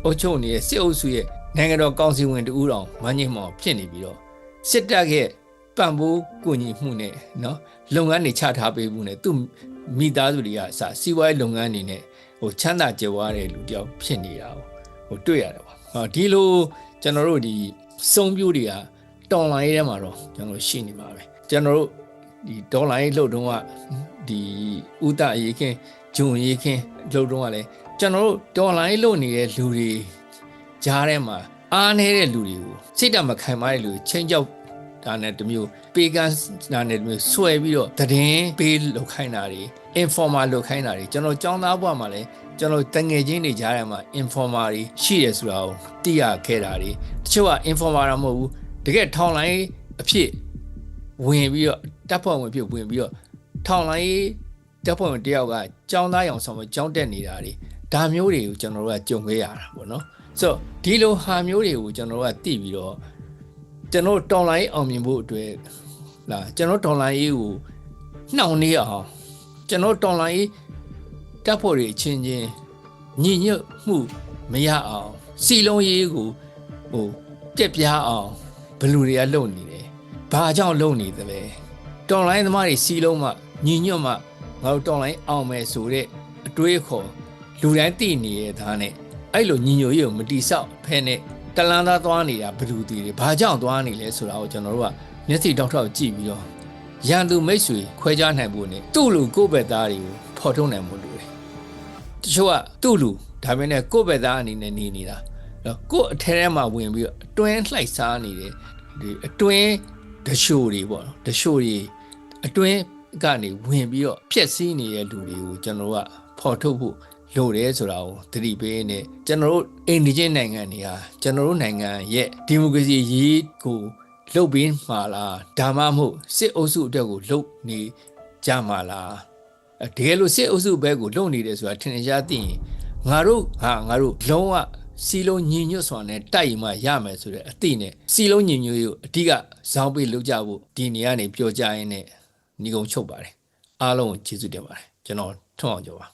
အုပ်ချုပ်နေတဲ့စစ်အုပ်စုရဲ့နိုင်ငံတော်ကောင်စီဝင်တူတော်မန်းငိမ့်မောင်ဖြစ်နေပြီးတော့စစ်တပ်ရဲ့ပံ့ပိုးကူညီမှုနဲ့နော်လုပ်ငန်းတွေချထားပေးမှုနဲ့သူ့ မိသားစုတွေကအစစီးပွားရေးလုပ်ငန်းတွေနဲ့ဟိုချမ်းသာကြွယ်ဝတဲ့လူတယောက်ဖြစ်နေတာကိုဟိုတွေ့ရတယ်ပေါ့ဟောဒီလိုကျွန်တော်တို့ဒီစုံပြိုးတွေကတော်လိုင်းရေးထဲမှာတော့ကျွန်တော်တို့ရှိနေပါပဲကျွန်တော်တို့ဒီဒေါ်လာရေးလှုပ်တုံးကဒီဥဒရေးခင်းဂျုံရေးခင်းလှုပ်တုံးကလည်းကျွန်တော်တို့ဒေါ်လာရေးလှုပ်နေတဲ့လူတွေကြားထဲမှာအားနေတဲ့လူတွေကိုစိတ်တမခံမတဲ့လူတွေချင်းကြောက်ဒါနဲ့တမျိုးပေကန်နာနဲ့တမျိုးဆွဲပြီးတော့တည်င်းပေးလောက်ခိုင်းတာတွေ informal လို့ခိုင်းတာတွေကျွန်တော်ကျောင်းသားဘဝမှာလည်းကျွန်တော်တငယ်ချင်းတွေကြားထဲမှာ informal တွေရှိတယ်ဆိုတာကိုသိရခဲ့တာတွေတချို့က informal တော့မဟုတ်ဘူးတကယ်ထောင်လိုင်းအဖြစ်ဝင်ပြီးတော့တပ်ဖွဲ့ဝင်ဖြစ်ဝင်ပြီးတော့ထောင်လိုင်းတပ်ဖွဲ့ဝင်တယောက်ကကျောင်းသားရောင်ဆောင်မကျောင်းတက်နေတာတွေဒါမျိုးတွေကိုကျွန်တော်တို့ကကြုံခဲ့ရတာပေါ့နော်ဆိုတော့ဒီလိုဟာမျိုးတွေကိုကျွန်တော်တို့ကသိပြီးတော့ကျွန်တော်တောင်လိုင်းအောင်မြင်ဖို့အတွက်လာကျွန်တော်တောင်လိုင်းရေးကိုနှောင့်နှေးအောင် ကျွန်တော်တော်လိုင်းရေးတပ်ဖွဲ့တွေအချင်းချင်းညီညွတ်မှုမရအောင်စီလုံးရေးကိုဟိုပြက်ပြားအောင်ဘလူတွေကလုံနေတယ်ဘာကြောင့်လုံနေသလဲတော်လိုင်းသမားတွေစီလုံးမှညီညွတ်မှငါတို့တော်လိုင်းအောင်မယ်ဆိုတဲ့အတွေးအခေါ်လူတိုင်းသိနေရသားနဲ့အဲ့လိုညီညွတ်ရေးကိုမတိဆောက်ဖဲနဲ့တလန်းသားသွားနေတာဘလူတွေတွေဘာကြောင့်သွားနေလဲဆိုတာကိုကျွန်တော်တို့ကမျက်စိတောက်ထောက်ကြည့်ပြီးတော့ ရန်သူမိတ်ဆွေခွဲခြားနိုင်ဖို့နဲ့သူ့လူကိုယ့်ဘက်သားတွေကိုဖော်ထုတ်နိုင်ဖို့လိုတယ်တချို့ကသူ့လူဒါပေမဲ့ကိုယ့်ဘက်သားအနေနဲ့နေနေတာနော်ကိုယ့်အထဲထဲမှာဝင်ပြီးတော့အတွင်းလှိုက်စားနေတယ်ဒီအတွင်းတရှိုတွေပေါ့နော်တရှိုတွေအတွင်းကနေဝင်ပြီးတော့ဖြက်စီးနေတဲ့လူတွေကိုကျွန်တော်တို့ကဖော်ထုတ်ဖို့လိုတယ်ဆိုတာကိုသတိပေးနေကျွန်တော်တို့အိန္ဒိယနိုင်ငံတွေဟာကျွန်တော်တို့နိုင်ငံရဲ့ဒီမိုကရေစီရေးကို လှုပ်ပြီးမှာလားဒါမှမဟုတ်စစ်အုပ်စုအတွက်ကိုလှုပ်နေကြမှာလားအဲတကယ်လို့စစ်အုပ်စုဘက်ကိုလှုပ်နေတယ်ဆိုတာထင်ရှားသိရင်ငါတို့ဟာငါတို့လုံးဝစီလုံးညီညွတ်စွာနဲ့တိုက်မှရမယ်ဆိုတဲ့အသိနဲ့စီလုံးညီညွတ်ရေးကိုအဓိကဇောင်းပေးလုပ်ကြဖို့ဒီနေရာနေပြောကြရင်းနဲ့ညီကုံချုပ်ပါတယ်အားလုံးကိုကျေးဇူးတင်ပါတယ်ကျွန်တော်ထွန်းအောင်ကြောပါ